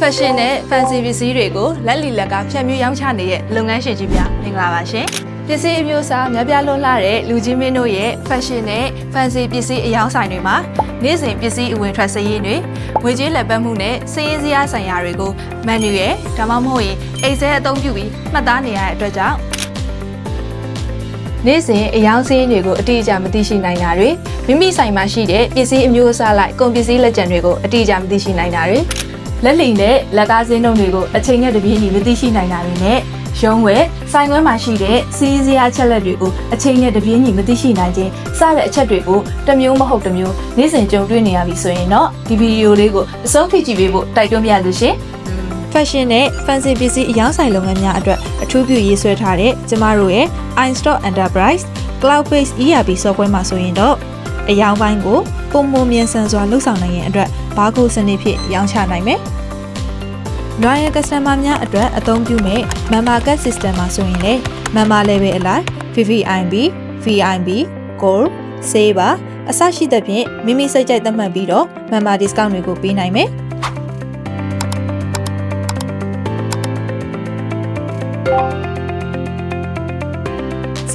fashion နဲ့ fancy ပစ္စည်းတွေကိုလက်လီလက်ကဖြန့်ဖြူးရောင်းချနေတဲ့လုပ်ငန်းရှင်ကြီးများမင်္ဂလာပါရှင်ပစ္စည်းအမျိုးအစားများပြားလွန်းလာတဲ့လူကြီးမင်းတို့ရဲ့ fashion နဲ့ fancy ပစ္စည်းအယောင်းဆိုင်တွေမှာနေ့စဉ်ပစ္စည်းအဝင်ထွက်စည်ရင်းတွေငွေကြေးလက်ပတ်မှုနဲ့စည်ရင်းစရာဆိုင်ရာတွေကို menu ရဲ့ဒါမှမဟုတ်ရင်အိတ်ဆဲအသုံးပြုပြီးမှတ်သားနေရတဲ့အတွက်ကြောင့်နေ့စဉ်အယောင်စင်းတွေကိုအတိအကျမသိရှိနိုင်တာတွေမိမိဆိုင်မှာရှိတဲ့ပစ္စည်းအမျိုးအစားလိုက်ကုန်ပစ္စည်းလက်ကျန်တွေကိုအတိအကျမသိရှိနိုင်တာတွေ လက်လီနဲ့လက်ကားစင်းတုံးတွေကိုအချိန်နဲ့တပြေးညီမသိရှိနိုင်တာတွေနဲ့ရုံးဝဲဆိုင်ခွဲမှာရှိတဲ့စီးစရာချက်လက်တွေကိုအချိန်နဲ့တပြေးညီမသိရှိနိုင်ခြင်းစတဲ့အချက်တွေကိုတစ်မျိုးမဟုတ်တစ်မျိုးနေ့စဉ်ကြုံတွေ့နေရပြီဆိုရင်တော့ဒီဗီဒီယိုလေးကိုအဆုံးထိကြည့်ပေးဖို့တိုက်တွန်းပြရလို့ရှင် fashion နဲ့ fancy ပစ္စည်းအယောင်ဆိုင်လုပ်ငန်းများအတွက်အထူးပြုရေးဆွဲထားတဲ့ကျမတို့ရဲ့ iStock Enterprise Cloud Based ERP software မှာဆိုရင်တော့ အယောင်ပိုင်းကိုပုံမမြန်ဆန်စွာလှုပ်ဆောင်နိုင်ရင်အတွက်ဘာကိုစနစ်ဖြင့်ရောင်းချနိုင်မယ်။ Royal Customer များအတွက်အသုံးပြုမဲ့ Member Card System မှာဆိုရင်လေ Member Level အလိုက် VVIB, VIB, Gold, Saver အစရှိသဖြင့်မိမိစိတ်ကြိုက်သတ်မှတ်ပြီးတော့ Member Discount တွေကိုပေးနိုင်မယ်။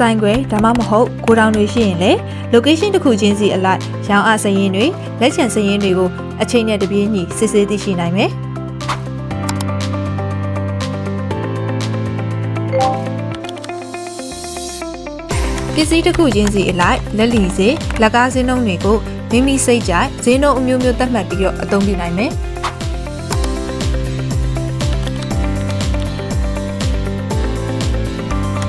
ဆိုင်ခွဲဒါမှမဟုတ်ကိုတောင်တွေရှိရင်လေ location တစ်ခုချင်းစီအလိုက်ရောင်းအားစရင်တွေလက်ချံစရင်တွေကိုအချိန်နဲ့တပြေးညီစစ်ဆေးသိရှိနိုင်မယ်ပစ္စည်းတစ်ခုချင်းစီအလိုက်လက်လီစေလက်ကားစင်းနှုံးတွေကိုမိမိစိတ်ကြိုက်ဈေးနှုန်းအမျိုးမျိုးသတ်မှတ်ပြီးတော့အသုံးပြုနိုင်မယ်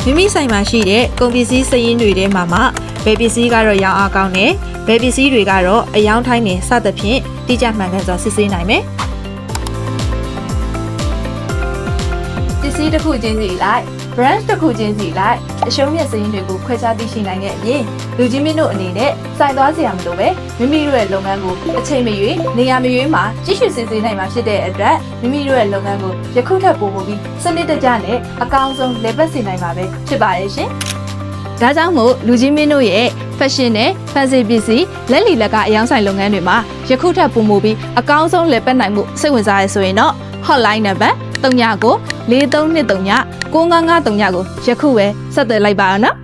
မိမိဆိုင်မှာရှိတဲ့ကုန်ပစ္စည်းစည်ရင်းတွေထဲမှာမှဘယ်ပစ္စည်းကတော့ရောင်းအားကောင်းတယ်ဘယ်ပစ္စည်းတွေကတော့အယောင်ထိုင်းနေစသဖြင့်တိကျမှန်ကန်စွာစစ်ဆေးနိုင်မယ်ပစ္စည်းတစ်ခုချင်းစီလိုက် branch တစ်ခုချင်းစီလိုက်အရှုံးမြတ်စည်းရင်းတွေကိုခွဲခြားသိရှိနိုင်တဲ့အပြင်လူကြီးမင်းတို့အနေနဲ့စိုင်သွားစရာမလိုပဲမိမိတို့ရဲ့လုပ်ငန်းကိုအချိန်မရွေးနေရာမရွေးမှာကြီးရွှေစစ်ဆေးနိုင်မှာဖြစ်တဲ့အတွက်မိမိတို့ရဲ့လုပ်ငန်းကိုယခုထက်ပိုပိုပြီးစနစ်တကျနဲ့အကောင်းဆုံးလည်ပတ်စေနိုင်မှာပဲဖြစ်ပါရဲ့ရှင်။ဒါကြောင့်မို့လူကြီးမင်းတို့ရဲ့ fashion နဲ့ fancy ပစ္စည်းလက်လီလက်ကအယောင်ဆိုင်လုပ်ငန်းတွေမှာယခုထက်ပိုမိုပြီးအကောင်းဆုံးလည်ပတ်နိုင်မှုစိတ်ဝင်စားရဆိုရင်တော့ hotline နံပါတ်39ကို 4323ည95539ကိုယခုပဲဆက်သွယ်လိုက်ပါအောင်နော်